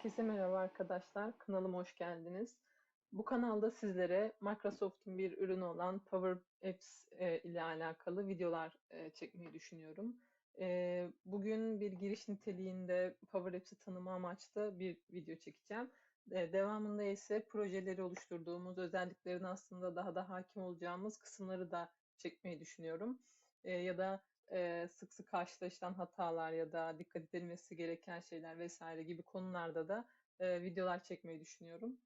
Herkese merhaba arkadaşlar. Kanalıma hoş geldiniz. Bu kanalda sizlere Microsoft'un bir ürünü olan Power Apps e, ile alakalı videolar e, çekmeyi düşünüyorum. E, bugün bir giriş niteliğinde Power Apps'i tanıma amaçlı bir video çekeceğim. Devamında ise projeleri oluşturduğumuz, özelliklerini aslında daha da hakim olacağımız kısımları da çekmeyi düşünüyorum. Ya da e, sık sık karşılaşılan hatalar ya da dikkat edilmesi gereken şeyler vesaire gibi konularda da e, videolar çekmeyi düşünüyorum.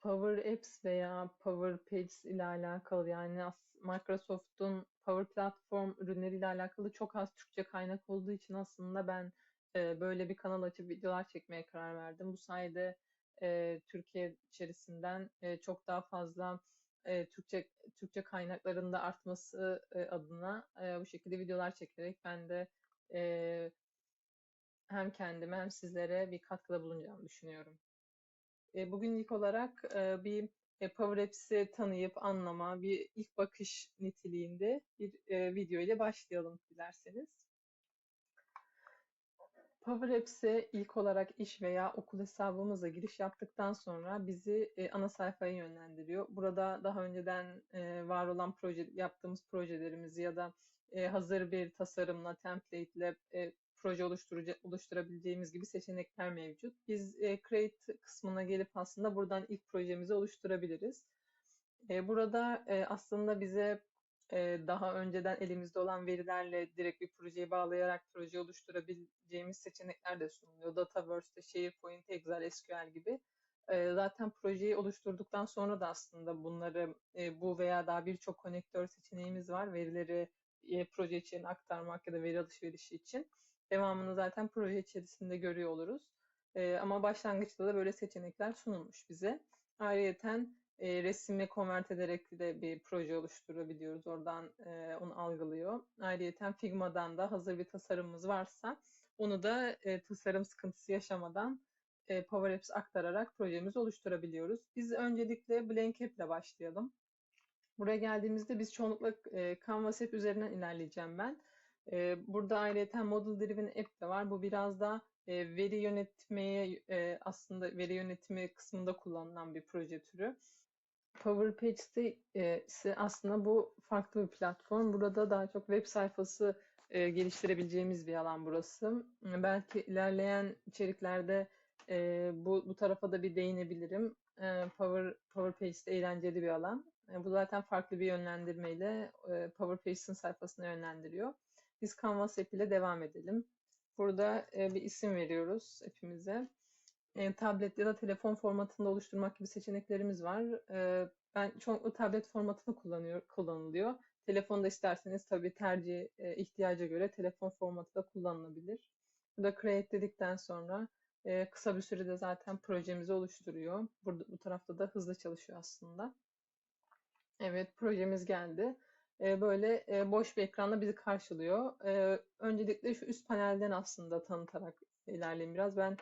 Power Apps veya Power Pages ile alakalı yani Microsoft'un Power Platform ürünleriyle alakalı çok az Türkçe kaynak olduğu için aslında ben e, böyle bir kanal açıp videolar çekmeye karar verdim. Bu sayede e, Türkiye içerisinden e, çok daha fazla e, Türkçe Türkçe kaynaklarında artması e, adına e, bu şekilde videolar çekerek ben de e, hem kendime hem sizlere bir katkıda bulunacağımı düşünüyorum. E, bugün ilk olarak e, bir e, Power Apps'i tanıyıp anlama, bir ilk bakış niteliğinde bir e, video ile başlayalım dilerseniz. Power Apps'e ilk olarak iş veya okul hesabımızla giriş yaptıktan sonra bizi e, ana sayfaya yönlendiriyor. Burada daha önceden e, var olan proje yaptığımız projelerimizi ya da e, hazır bir tasarımla, template ile e, proje oluşturabileceğimiz gibi seçenekler mevcut. Biz e, Create kısmına gelip aslında buradan ilk projemizi oluşturabiliriz. E, burada e, aslında bize daha önceden elimizde olan verilerle direkt bir projeyi bağlayarak proje oluşturabileceğimiz seçenekler de sunuluyor. Dataverse, SharePoint, Excel, SQL gibi. Zaten projeyi oluşturduktan sonra da aslında bunları bu veya daha birçok konektör seçeneğimiz var. Verileri proje içine aktarmak ya da veri alışverişi için. Devamını zaten proje içerisinde görüyor oluruz. Ama başlangıçta da böyle seçenekler sunulmuş bize. Ayrıca e, resime konvert ederek de bir proje oluşturabiliyoruz. Oradan e, onu algılıyor. Ayrıca Figma'dan da hazır bir tasarımımız varsa onu da e, tasarım sıkıntısı yaşamadan e, Power Apps aktararak projemizi oluşturabiliyoruz. Biz öncelikle Blank App ile başlayalım. Buraya geldiğimizde biz çoğunlukla e, Canvas App üzerinden ilerleyeceğim ben. E, burada ayrıca Model Driven App de var. Bu biraz da e, veri yönetmeye e, aslında veri yönetimi kısmında kullanılan bir proje türü. PowerPage'de e, ise aslında bu farklı bir platform. Burada daha çok web sayfası e, geliştirebileceğimiz bir alan burası. Belki ilerleyen içeriklerde e, bu, bu tarafa da bir değinebilirim. E, Power, PowerPage'de eğlenceli bir alan. E, bu zaten farklı bir yönlendirmeyle e, PowerPage'in sayfasına yönlendiriyor. Biz Canvas app ile devam edelim. Burada e, bir isim veriyoruz app'imize e, tablet ya da telefon formatında oluşturmak gibi seçeneklerimiz var. E, ben çoğunlukla tablet formatını kullanıyor, kullanılıyor. Telefonda isterseniz tabii tercih e, ihtiyaca göre telefon formatı da kullanılabilir. Burada create dedikten sonra kısa bir sürede zaten projemizi oluşturuyor. Burada bu tarafta da hızlı çalışıyor aslında. Evet projemiz geldi. Böyle boş bir ekranla bizi karşılıyor. Öncelikle şu üst panelden aslında tanıtarak ilerleyeyim biraz. Ben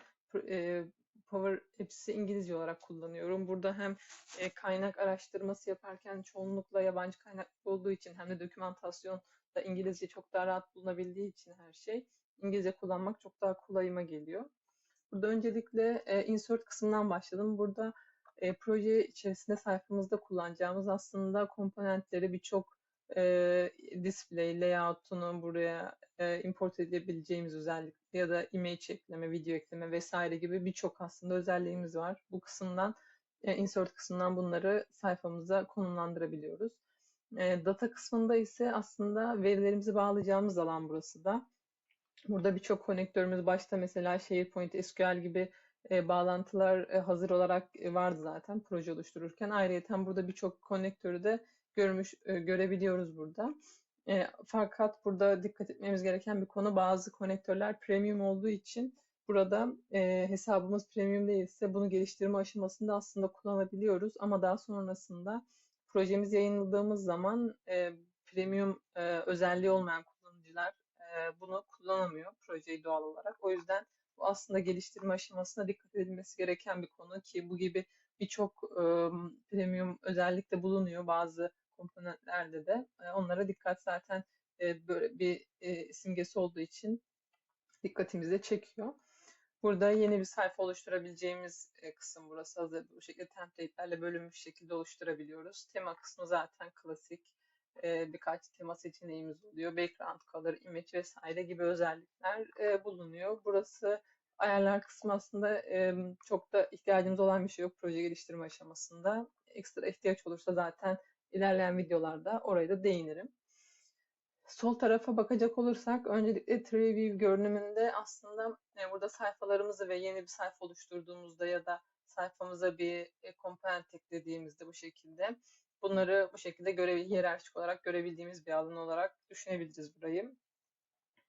Power Apps'i İngilizce olarak kullanıyorum. Burada hem e, kaynak araştırması yaparken çoğunlukla yabancı kaynak olduğu için hem de dokümantasyon da İngilizce çok daha rahat bulunabildiği için her şey İngilizce kullanmak çok daha kolayıma geliyor. Burada öncelikle e, insert kısmından başladım. Burada e, proje içerisinde sayfamızda kullanacağımız aslında komponentleri birçok e, display layout'unu buraya e, import edebileceğimiz özellik ya da image ekleme, video ekleme vesaire gibi birçok aslında özelliğimiz var. Bu kısımdan e, insert kısmından bunları sayfamıza konumlandırabiliyoruz. E, data kısmında ise aslında verilerimizi bağlayacağımız alan burası da. Burada birçok konektörümüz başta mesela SharePoint, SQL gibi e, bağlantılar e, hazır olarak e, vardı zaten proje oluştururken. Ayrıca burada birçok konektörü de görmüş e, görebiliyoruz burada. E, fakat burada dikkat etmemiz gereken bir konu bazı konektörler premium olduğu için burada e, hesabımız premium değilse bunu geliştirme aşamasında aslında kullanabiliyoruz ama daha sonrasında projemiz yayınladığımız zaman e, premium e, özelliği olmayan kullanıcılar e, bunu kullanamıyor projeyi doğal olarak. O yüzden bu aslında geliştirme aşamasında dikkat edilmesi gereken bir konu ki bu gibi birçok e, premium özellikle bulunuyor bazı komponentlerde de. E, onlara dikkat zaten e, böyle bir e, simgesi olduğu için dikkatimizi çekiyor. Burada yeni bir sayfa oluşturabileceğimiz kısım burası. Hazır bu şekilde template'lerle bölünmüş şekilde oluşturabiliyoruz. Tema kısmı zaten klasik. Birkaç tema seçeneğimiz oluyor. Background color, image vesaire gibi özellikler bulunuyor. Burası ayarlar kısmı aslında çok da ihtiyacımız olan bir şey yok proje geliştirme aşamasında. Ekstra ihtiyaç olursa zaten ilerleyen videolarda oraya da değinirim. Sol tarafa bakacak olursak öncelikle Tree View görünümünde aslında e, burada sayfalarımızı ve yeni bir sayfa oluşturduğumuzda ya da sayfamıza bir e, komponent eklediğimizde bu şekilde bunları bu şekilde görebil hiyerarşik olarak görebildiğimiz bir alan olarak düşünebiliriz burayı.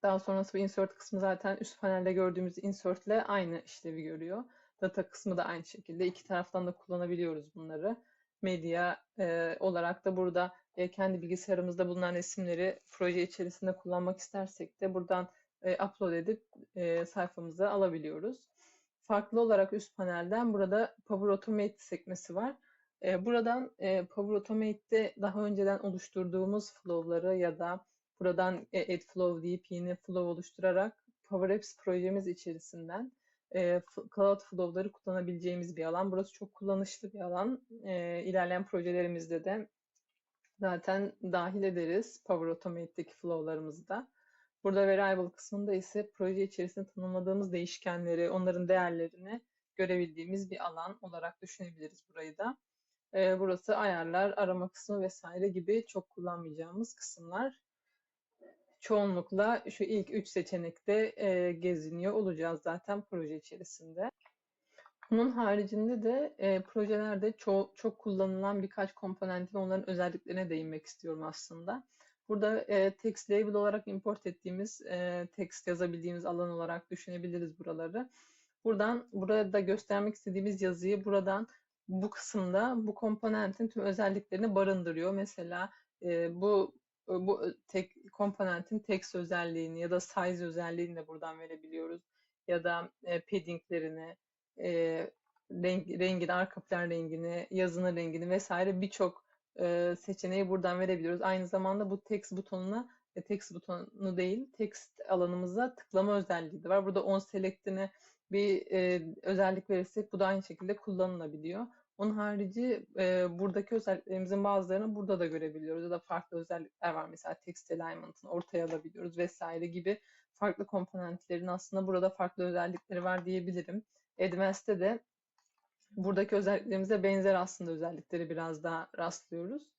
Daha sonrası bu insert kısmı zaten üst panelde gördüğümüz insert ile aynı işlevi görüyor. Data kısmı da aynı şekilde. iki taraftan da kullanabiliyoruz bunları. Medya e, olarak da burada e, kendi bilgisayarımızda bulunan resimleri proje içerisinde kullanmak istersek de buradan e, upload edip e, sayfamıza alabiliyoruz. Farklı olarak üst panelden burada Power Automate sekmesi var. E, buradan e, Power Automate'de daha önceden oluşturduğumuz flow'ları ya da buradan e, add flow deyip yeni flow oluşturarak Power Apps projemiz içerisinden e, Cloud Flow'ları kullanabileceğimiz bir alan. Burası çok kullanışlı bir alan. E, ilerleyen projelerimizde de zaten dahil ederiz Power Automate'deki flow'larımızda. Burada variable kısmında ise proje içerisinde tanımladığımız değişkenleri, onların değerlerini görebildiğimiz bir alan olarak düşünebiliriz burayı da. Burası ayarlar, arama kısmı vesaire gibi çok kullanmayacağımız kısımlar. Çoğunlukla şu ilk üç seçenekte e, geziniyor olacağız zaten proje içerisinde. Bunun haricinde de e, projelerde çok, çok kullanılan birkaç komponentin onların özelliklerine değinmek istiyorum aslında. Burada e, text label olarak import ettiğimiz e, text yazabildiğimiz alan olarak düşünebiliriz buraları. Buradan burada göstermek istediğimiz yazıyı buradan bu kısımda bu komponentin tüm özelliklerini barındırıyor. Mesela e, bu bu tek komponentin text özelliğini ya da size özelliğini de buradan verebiliyoruz. Ya da e, paddinglerini, e, renk, rengini, arka plan rengini, yazının rengini vesaire birçok e, seçeneği buradan verebiliyoruz. Aynı zamanda bu text butonuna e, text butonu değil, text alanımıza tıklama özelliği de var. Burada on select'ine bir e, özellik verirsek bu da aynı şekilde kullanılabiliyor. Onun harici e, buradaki özelliklerimizin bazılarını burada da görebiliyoruz ya da farklı özellikler var. Mesela text alignment'ını ortaya alabiliyoruz vesaire gibi farklı komponentlerin aslında burada farklı özellikleri var diyebilirim. Advanced'de de buradaki özelliklerimize benzer aslında özellikleri biraz daha rastlıyoruz.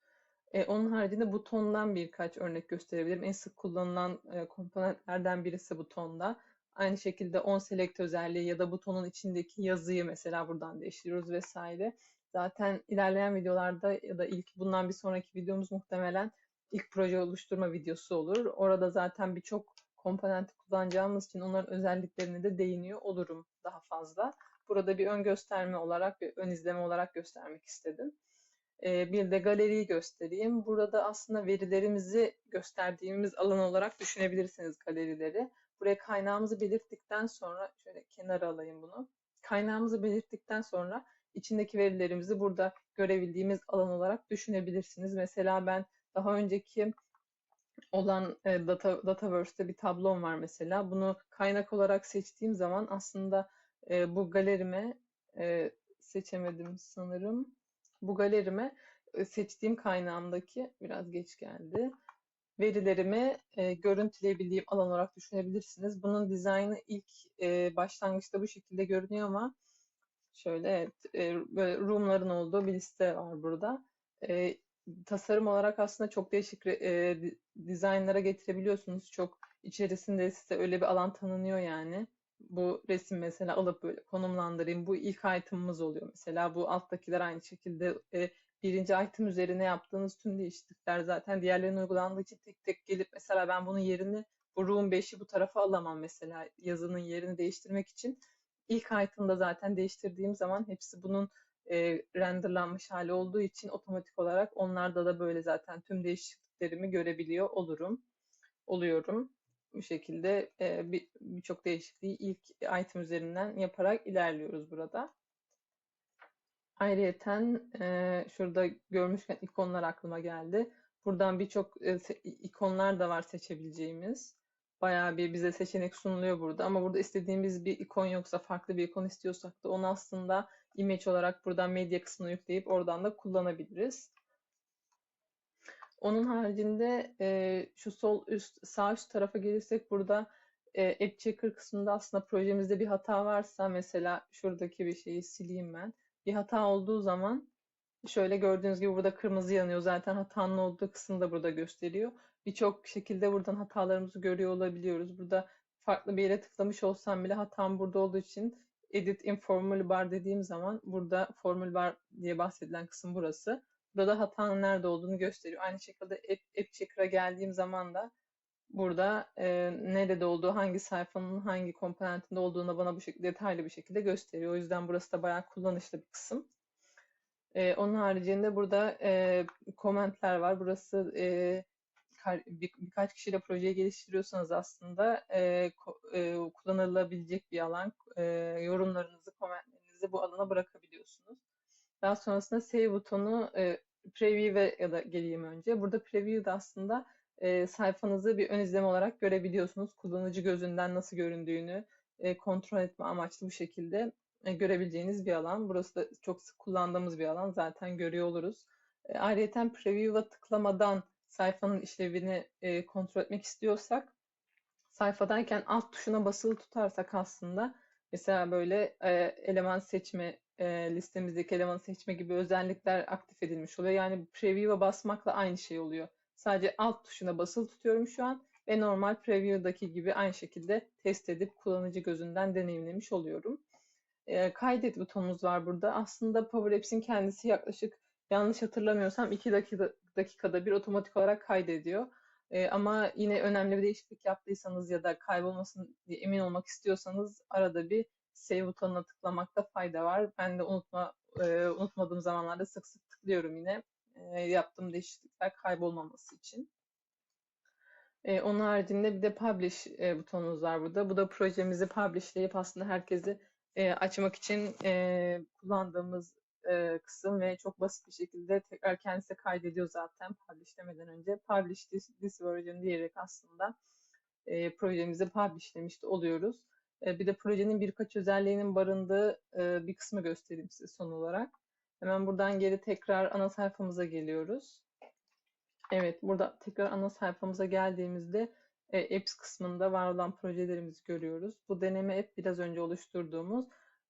E, onun haricinde butondan birkaç örnek gösterebilirim. En sık kullanılan e, komponentlerden birisi butonda. Aynı şekilde on select özelliği ya da butonun içindeki yazıyı mesela buradan değiştiriyoruz vesaire. Zaten ilerleyen videolarda ya da ilk bundan bir sonraki videomuz muhtemelen ilk proje oluşturma videosu olur. Orada zaten birçok komponenti kullanacağımız için onların özelliklerine de değiniyor olurum daha fazla. Burada bir ön gösterme olarak, bir ön izleme olarak göstermek istedim. Ee, bir de galeriyi göstereyim. Burada aslında verilerimizi gösterdiğimiz alan olarak düşünebilirsiniz galerileri. Buraya kaynağımızı belirttikten sonra, şöyle kenara alayım bunu. Kaynağımızı belirttikten sonra içindeki verilerimizi burada görebildiğimiz alan olarak düşünebilirsiniz. Mesela ben daha önceki olan e, data, Dataverse'de bir tablom var mesela. Bunu kaynak olarak seçtiğim zaman aslında e, bu galerime e, seçemedim sanırım. Bu galerime e, seçtiğim kaynağımdaki biraz geç geldi verilerimi e, görüntüleyebildiğim alan olarak düşünebilirsiniz. Bunun dizaynı ilk e, başlangıçta bu şekilde görünüyor ama şöyle evet, e, böyle room'ların olduğu bir liste var burada. E, tasarım olarak aslında çok değişik e, dizaynlara getirebiliyorsunuz. Çok içerisinde size öyle bir alan tanınıyor yani. Bu resim mesela alıp böyle konumlandırayım. Bu ilk item'ımız oluyor mesela. Bu alttakiler aynı şekilde e, birinci item üzerine yaptığınız tüm değişiklikler zaten diğerlerine uygulandığı için tek tek gelip mesela ben bunun yerini bu room 5'i bu tarafa alamam mesela yazının yerini değiştirmek için. ilk item'da zaten değiştirdiğim zaman hepsi bunun e, renderlanmış hali olduğu için otomatik olarak onlarda da böyle zaten tüm değişikliklerimi görebiliyor olurum. Oluyorum. Bu şekilde e, birçok bir değişikliği ilk item üzerinden yaparak ilerliyoruz burada. Ayrıyeten e, şurada görmüşken ikonlar aklıma geldi. Buradan birçok e, ikonlar da var seçebileceğimiz. bayağı bir bize seçenek sunuluyor burada. Ama burada istediğimiz bir ikon yoksa, farklı bir ikon istiyorsak da onu aslında image olarak buradan medya kısmına yükleyip oradan da kullanabiliriz. Onun haricinde e, şu sol üst, sağ üst tarafa gelirsek burada e, App Checker kısmında aslında projemizde bir hata varsa mesela şuradaki bir şeyi sileyim ben. Bir hata olduğu zaman şöyle gördüğünüz gibi burada kırmızı yanıyor. Zaten hatanın olduğu kısmı da burada gösteriyor. Birçok şekilde buradan hatalarımızı görüyor olabiliyoruz. Burada farklı bir yere tıklamış olsam bile hatam burada olduğu için Edit in Formula Bar dediğim zaman burada Formula Bar diye bahsedilen kısım burası. Burada hatanın nerede olduğunu gösteriyor. Aynı şekilde App, App Checker'a geldiğim zaman da burada e, nerede olduğu, hangi sayfanın hangi komponentinde olduğunu bana bu şekilde detaylı bir şekilde gösteriyor. O yüzden burası da bayağı kullanışlı bir kısım. E, onun haricinde burada e, komentler var. Burası e, bir, birkaç kişiyle projeyi geliştiriyorsanız aslında e, e, kullanılabilecek bir alan. E, yorumlarınızı, komentlerinizi bu alana bırakabiliyorsunuz. Daha sonrasında save butonu e, preview'e ya da geleyim önce. Burada preview'da aslında e, sayfanızı bir ön izleme olarak görebiliyorsunuz. Kullanıcı gözünden nasıl göründüğünü e, kontrol etme amaçlı bu şekilde e, görebileceğiniz bir alan. Burası da çok sık kullandığımız bir alan. Zaten görüyor oluruz. E, ayrıca preview'a tıklamadan sayfanın işlevini e, kontrol etmek istiyorsak sayfadayken alt tuşuna basılı tutarsak aslında mesela böyle e, eleman seçme e, listemizdeki elemanı seçme gibi özellikler aktif edilmiş oluyor. Yani preview'a basmakla aynı şey oluyor. Sadece alt tuşuna basılı tutuyorum şu an ve normal preview'daki gibi aynı şekilde test edip kullanıcı gözünden deneyimlemiş oluyorum. E, kaydet butonumuz var burada. Aslında Power Apps'in kendisi yaklaşık yanlış hatırlamıyorsam 2 dakika, dakikada bir otomatik olarak kaydediyor. E, ama yine önemli bir değişiklik yaptıysanız ya da kaybolmasın diye emin olmak istiyorsanız arada bir save butonuna tıklamakta fayda var. Ben de unutma e, unutmadığım zamanlarda sık sık tıklıyorum yine e, yaptığım değişiklikler kaybolmaması için. E, onun haricinde bir de publish e, butonumuz var burada. Bu da projemizi publishleyip aslında herkesi e, açmak için kullandığımız kısım ve çok basit bir şekilde tekrar kendisi kaydediyor zaten publishlemeden önce. Publish this, this version diyerek aslında e, projemizi publishlemiş oluyoruz. E, bir de projenin birkaç özelliğinin barındığı bir kısmı göstereyim size son olarak. Hemen buradan geri tekrar ana sayfamıza geliyoruz. Evet, burada tekrar ana sayfamıza geldiğimizde e, Apps kısmında var olan projelerimizi görüyoruz. Bu deneme app biraz önce oluşturduğumuz.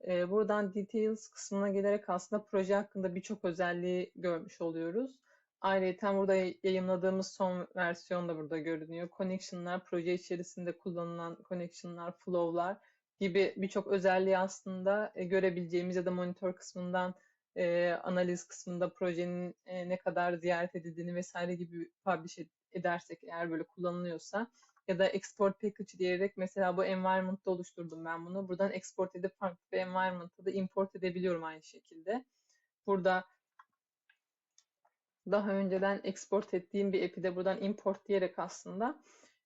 E, buradan Details kısmına gelerek aslında proje hakkında birçok özelliği görmüş oluyoruz. Ayrıca burada yayınladığımız son versiyon da burada görünüyor. Connection'lar, proje içerisinde kullanılan connection'lar, flow'lar gibi birçok özelliği aslında e, görebileceğimiz ya da monitör kısmından e, analiz kısmında projenin e, ne kadar ziyaret edildiğini vesaire gibi publish edersek eğer böyle kullanılıyorsa ya da export package diyerek mesela bu environment'ta oluşturdum ben bunu. Buradan export edip farklı bir environment'a da import edebiliyorum aynı şekilde. Burada daha önceden export ettiğim bir app'i de buradan import diyerek aslında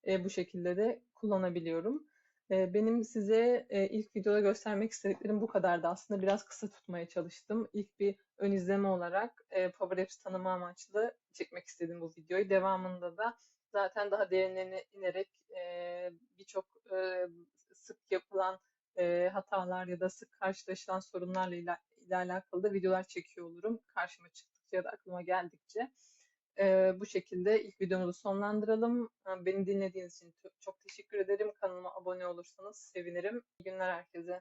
e, bu şekilde de kullanabiliyorum. Benim size ilk videoda göstermek istediklerim bu kadardı. Aslında biraz kısa tutmaya çalıştım. İlk bir ön izleme olarak Power Apps tanıma amaçlı çekmek istedim bu videoyu. Devamında da zaten daha derinlerine inerek birçok sık yapılan hatalar ya da sık karşılaşılan sorunlarla ile alakalı da videolar çekiyor olurum. Karşıma çıktıkça ya da aklıma geldikçe. E, bu şekilde ilk videomuzu sonlandıralım. Beni dinlediğiniz için çok teşekkür ederim. Kanalıma abone olursanız sevinirim. İyi günler herkese.